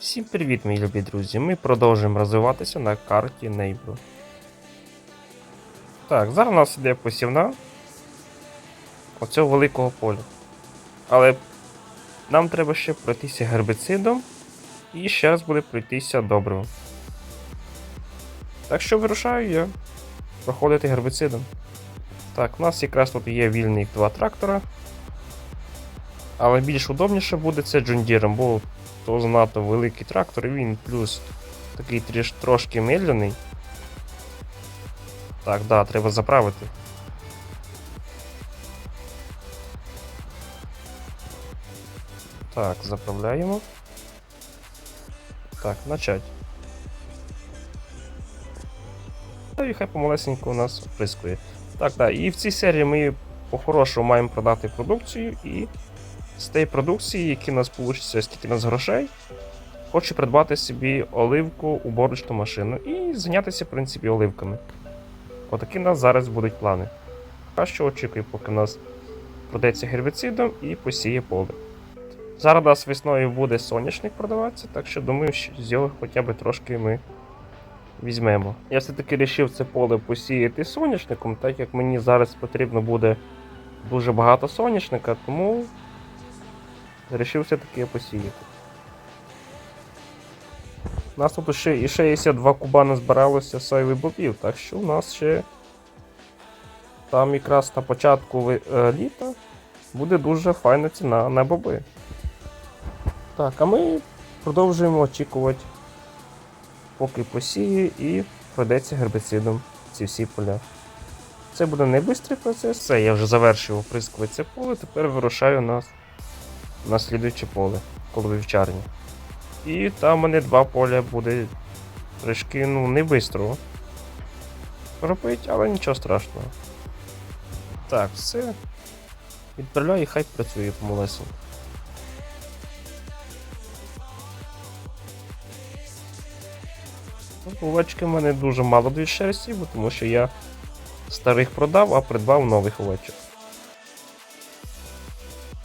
Всім привіт, мої любі друзі! Ми продовжуємо розвиватися на карті Neighbor. Так, зараз у нас іде посівна оцього великого поля. Але нам треба ще пройтися гербицидом і ще раз буде пройтися добривом. Так що вирушаю я проходити гербицидом. Так, у нас якраз тут є вільних два трактора. Але більш удобніше буде це джундіром, бо то занадто великий трактор, і він плюс такий тріш, трошки медленний. Так, да, треба заправити. Так, заправляємо. Так, начать. Та і хай помалесенько у нас оприскує. Так, так, і в цій серії ми по-хорошому маємо продати продукцію і з тієї продукції, які у нас вийде, скільки у нас грошей, хочу придбати собі оливку уборочну машину і зайнятися, в принципі, оливками. Отакі у нас зараз будуть плани. А що очікую, поки у нас продається гербіцидом і посіє поле. Зараз нас весною буде соняшник продаватися, так що думаю, що з його хоча б трошки ми візьмемо. Я все-таки вирішив це поле посіяти соняшником, так як мені зараз потрібно буде дуже багато соняшника, тому Рішив все-таки посіяти. У нас тут ще і 62 куба назбиралося соєвих бобів, так що у нас ще там якраз на початку е, літа буде дуже файна ціна на боби. Так, а ми продовжуємо очікувати, поки посіє і пройдеться гербіцидом ці всі поля. Це буде швидкий процес. Все, я вже завершив оприскувати це поле, тепер вирушаю нас на слідуюче поле, коло вівчарні. І там у мене два поля буде трішки, ну, не бистро робить, але нічого страшного. Так, все. Відправляю і хай працює. Ну, Овечки в мене дуже мало дають шерсті, тому що я старих продав, а придбав нових овечок.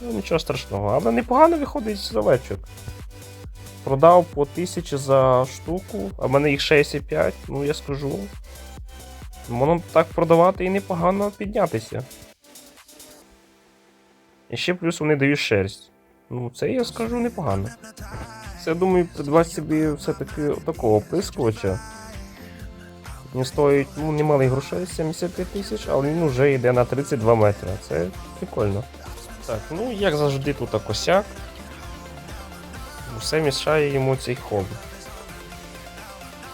Ну, нічого страшного, але непогано виходить з овечок. Продав по 1000 за штуку, а в мене їх 65, ну я скажу. Можна так продавати і непогано піднятися. І ще плюс вони дають шерсть. Ну, це я скажу непогано. Це думаю, придбати собі все-таки такого оприскувача. Він стоїть ну, немалих грошей, 75 тисяч, але він вже йде на 32 метри. Це прикольно. Так, ну як завжди тут косяк. Все мішає йому цей хоб.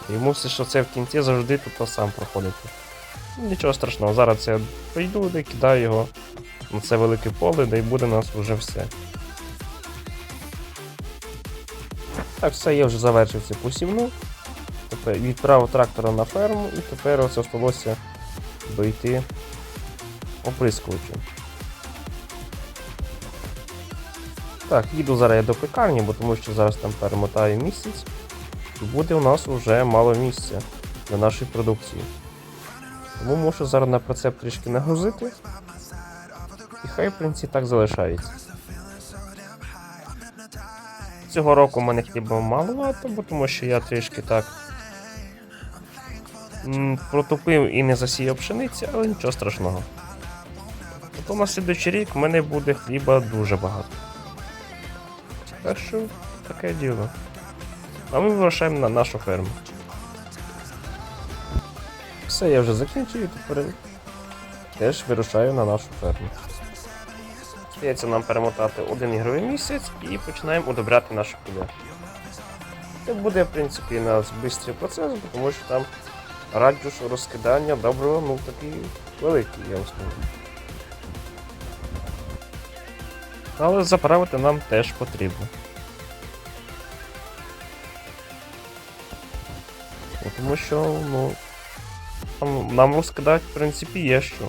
Йому все, що це в кінці завжди тут сам проходити. Нічого страшного, зараз я прийду і кидаю його на це велике поле, де й буде у нас вже все. Так, все, я вже завершив цю посівну. Тепер відправив трактора на ферму і тепер оце осталося дойти оприскувачем. Так, їду зараз я до пекарні, бо тому що зараз там перемотаю місяць. І буде у нас вже мало місця для нашої продукції. Тому можу зараз на прицеп трішки нагрузити. І хай, в принципі, так залишається. Цього року в мене хліба маловато, бо тому що я трішки так протупив і не засіяв пшениці, але нічого страшного. Тобто на слідуючий рік в мене буде хліба дуже багато. Так що таке діло. А ми вирушаємо на нашу ферму. Все, я вже закінчую, тепер теж вирушаю на нашу ферму. Здається, нам перемотати один ігровий місяць і починаємо удобряти нашу поля. Це буде, в принципі, у нас швидкий процес, тому що там радіус розкидання доброго, ну такий великий, я вам скажу. Але заправити нам теж потрібно. Тому що, ну, нам, нам розкидати, в принципі, є що.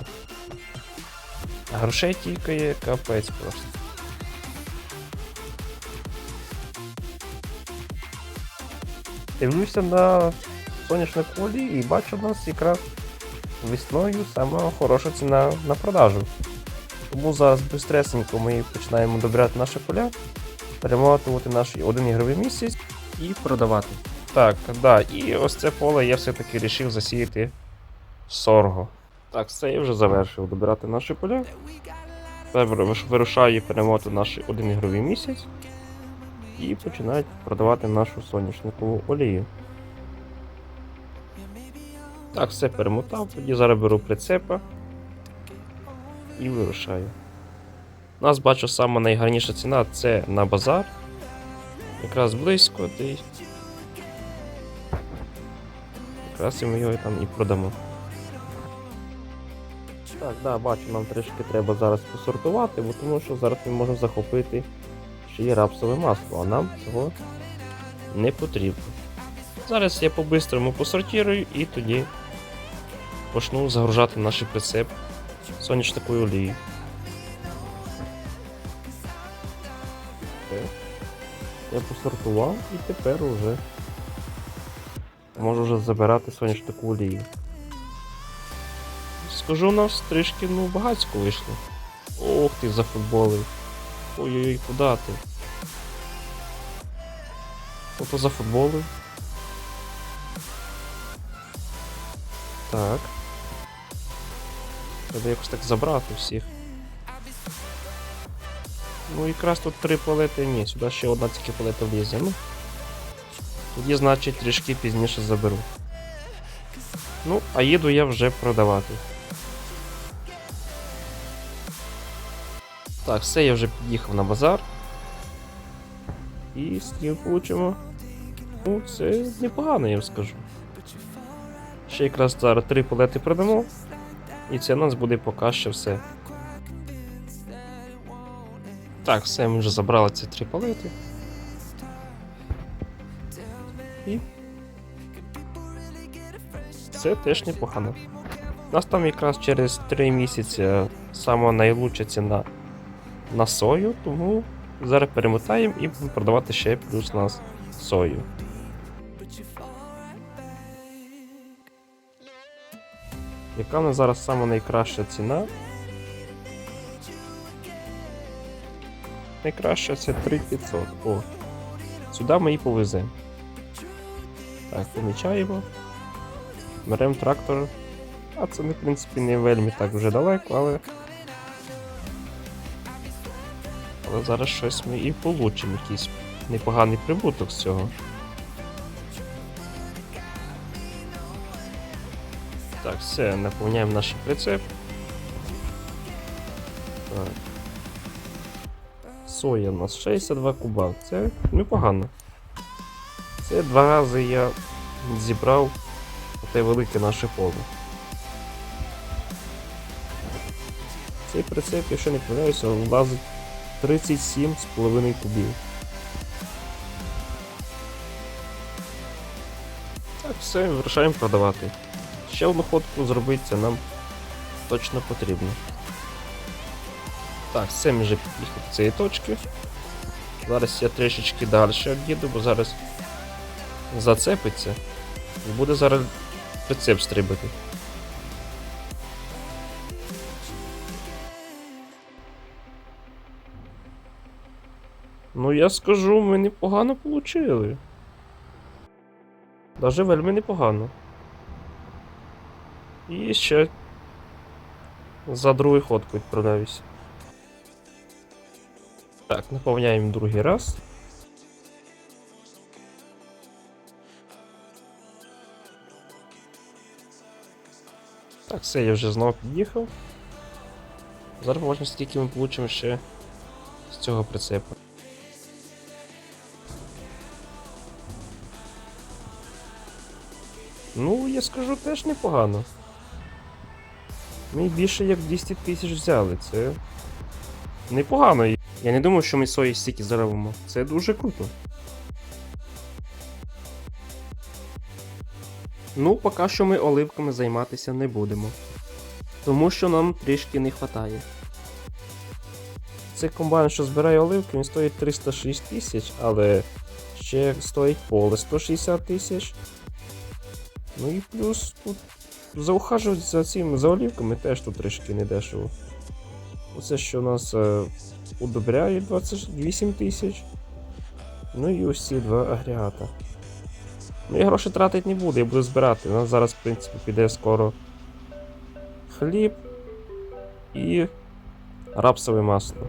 А грошей тікає капець просто. Дивлюся на сонячне полі і бачу у нас якраз весною сама хороша ціна на продажу. Тому зараз бистресенько ми починаємо добирати наші поля, перематувати наш один ігровий місяць і продавати. Так, да, і ось це поле я все-таки вирішив засіяти сорго. Так, все, я вже завершив добирати наші поля. Тепер вирушаю перемотати наш один ігровий місяць і починають продавати нашу соняшникову олію. Так, все перемотав, тоді зараз беру прицепа і вирушаю. У нас бачу саме найгарніша ціна це на базар. Якраз близько десь. Якраз і ми його там і продамо. Так, да, бачу, нам трішки треба зараз посортувати, бо тому що зараз ми можемо захопити ще є рапсове масло, а нам цього не потрібно. Зараз я по-бистрому посортирую і тоді почну загружати наш прицеп сонячною олією. Я посортував і тепер уже можу вже забирати сонячну олію. Скажу, у нас трішки ну, багацько вийшло. Ох ти зафутболив. Ой-ой-ой, куди ти? Ото зафутболив. Так. Треба якось так забрати всіх. Ну якраз тут три палети, ні, сюди ще одна тільки палета влізе. Ну. Тоді, значить, трішки пізніше заберу. Ну, а їду я вже продавати. Так, все, я вже під'їхав на базар. І стіл получимо. Ну, це непогано, я вам скажу. Ще якраз зараз три палети продамо. І це у нас буде поки що все. Так, все, ми вже забрали ці три палети. І. Це теж непогано. У нас там якраз через 3 місяці сама найлучша ціна на сою, тому зараз перемотаємо і будемо продавати ще плюс нас сою. Яка в нас зараз сама найкраща ціна? Найкраща це 3500. О. Сюди ми і повеземо. Так, помічаємо. Беремо трактор. А це, в принципі, не вельми так вже далеко, але. Але зараз щось ми і получимо, якийсь непоганий прибуток з цього. Так, все, наповняємо наш прицеп. Так. Соя у нас 62 куба. Це непогано. Це два рази я зібрав те велике наше поле. Цей прицеп, якщо не помиляюся, влазить 37,5 кубів. Так, все, вирішаємо продавати. Ще одну ходку зробити це нам точно потрібно. Так, ми вже під'їхали до цієї точки. Зараз я трішечки далі від'їду, бо зараз зацепиться і буде зараз прицеп стрибати. Ну я скажу, ми непогано получили. Даже вельми непогано. І ще за другий ходку відправляюсь. Так, наповняємо другий раз. Так, все, я вже знову під'їхав. Зараз побачимо, скільки ми получимо ще з цього прицепу. Ну, я скажу теж непогано. Ми більше як 200 тисяч взяли, це непогано. Я не думав, що ми сої стільки заробимо. Це дуже круто. Ну, поки що ми оливками займатися не будемо. Тому що нам трішки не вистачає. Цей комбайн, що збирає оливки, він стоїть 306 тисяч, але ще стоїть поле 160 тисяч. Ну і плюс тут заухажувати за цим за олівками теж тут трішки не дешево. Оце що у нас е, удобряє 28 тисяч. Ну і ось два агрегата. Ну я гроші тратити не буду, я буду збирати. У нас зараз, в принципі, піде скоро хліб і рапсове масло.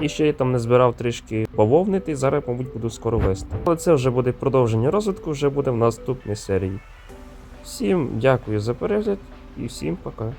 І ще я там не збирав трішки бавовнити, зараз, мабуть, буду скоро вести. Але це вже буде продовження розвитку, вже буде в наступній серії. Всім дякую за перегляд і всім пока.